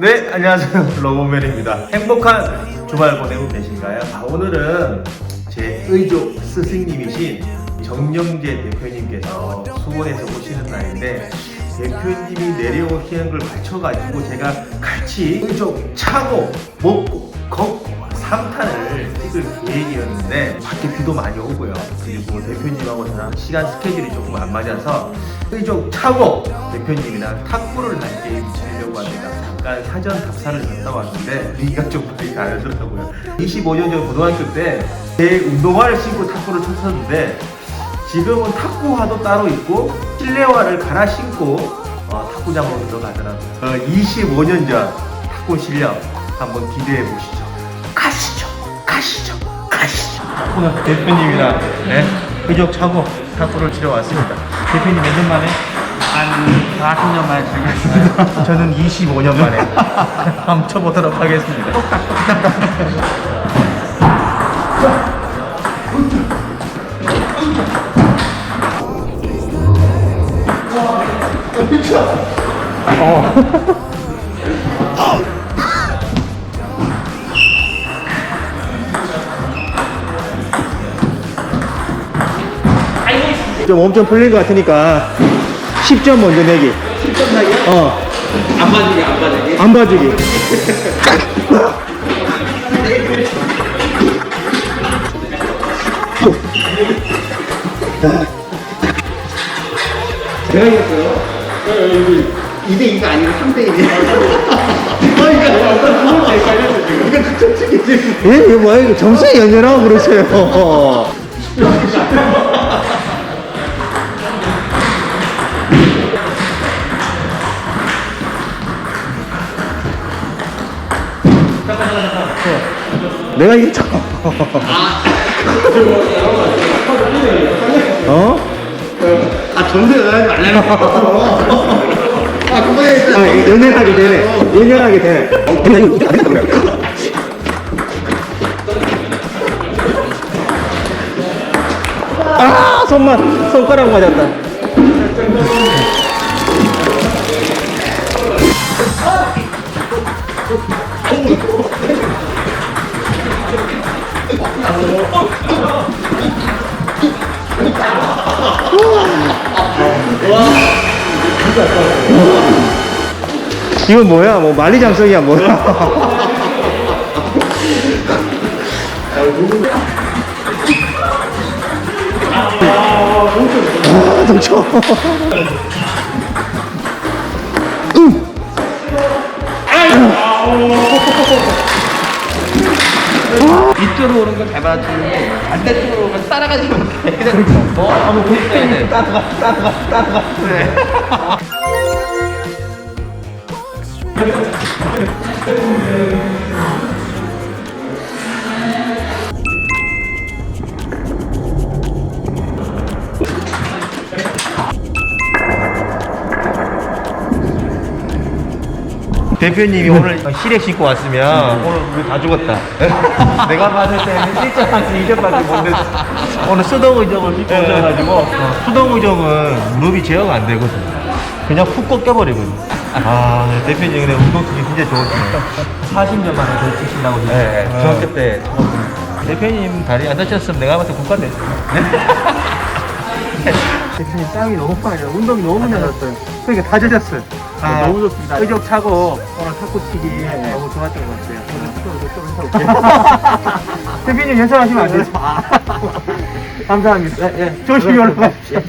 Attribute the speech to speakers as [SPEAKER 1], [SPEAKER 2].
[SPEAKER 1] 네, 안녕하세요. 러브맨입니다. 행복한 주말 보내고 계신가요? 아, 오늘은 제 의족 스승님이신 정영재 대표님께서 수원에서 오시는 날인데 대표님이 내려오시는 걸 맞춰가지고 제가 같이 의족 차고 먹고 걷고 삼탄을 찍을 계획이었는데 밖에 비도 많이 오고요. 그리고 대표님하고 저랑 시간 스케줄이 조금 안 맞아서 의족 차고 대표님이랑 탁구를 한 게임 치려고 합니다. 잠깐 사전 답사를 갔다 왔는데 분위기가 좀 많이 다르더라고요. 25년 전 고등학교 때 제 운동화를 신고 탁구를 쳤었는데 지금은 탁구화도 따로 있고 실내화를 갈아 신고 어, 탁구장으로 들어가더라고요. 어, 25년 전 탁구 실력 한번 기대해 보시죠. 가시죠, 가시죠, 가시죠. 오늘 대표님이랑 네, 의족 차고 탁구를 치러 왔습니다. 대표님 몇 년 만에?
[SPEAKER 2] 한 40년 만에 즐겼어요.
[SPEAKER 1] 저는 25년 만에 한번 쳐보도록 하겠습니다. 좀 엄청 풀린 것 같으니까 10점 먼저 내기. 10점 내기? 어.
[SPEAKER 2] 안 봐주기, 안 봐주기.
[SPEAKER 1] 안 봐주기.
[SPEAKER 2] 제가 이겼어요. 2대 2가 아니고 3대1이에요.
[SPEAKER 1] 예, 이거 뭐야, 이거 점수에 연연하고 그러세요. 내가 이겼잖아. 어?
[SPEAKER 2] 아, 점수에 나가지 말라는 거. 아.
[SPEAKER 1] 아, 이거 연연하게 되네. 연연하게 되네. 아, 손만, 손가락 맞았다. 이건 뭐야? 뭐 만리장성이야 뭐야? 아, 동쳐.
[SPEAKER 2] 이쪽으로 오는 걸 잡아주고, 반대쪽으로 오면 따라가시면 돼. 그냥 뭐, 한번 보여줘야 돼. 따라가, 따라가, 따라가. 네.
[SPEAKER 1] 대표님이 오늘 실내 신고 왔으면 오늘 우리 다 죽었다. 내가 봤을 때는 1점한테 2점밖에 못 냈어. 오늘 수동 의정을 신고 오셔가지고 수동 의정은 무릎이 제어가 안 되거든. 그냥 훅 꺾여버리거든. 아, 네, 대표님 근데 운동신이 진짜 좋으시네요. 40년 만에 더 치신다고 네, 중학교 때 처음. 대표님 다리 안 다쳤으면 내가 봤을 때 국가 됐어. 대표님 땀이 너무 나요. 운동이 너무 많았어요. 그러니까 다 젖었어요.
[SPEAKER 2] 아, 너무 좋습니다.
[SPEAKER 1] 의욕 차고 오늘 탁구 치기 너무 좋았던 것 같아요. 대표님 연습하시면 안 되죠? 감사합니다. 조심히 올라가십시오.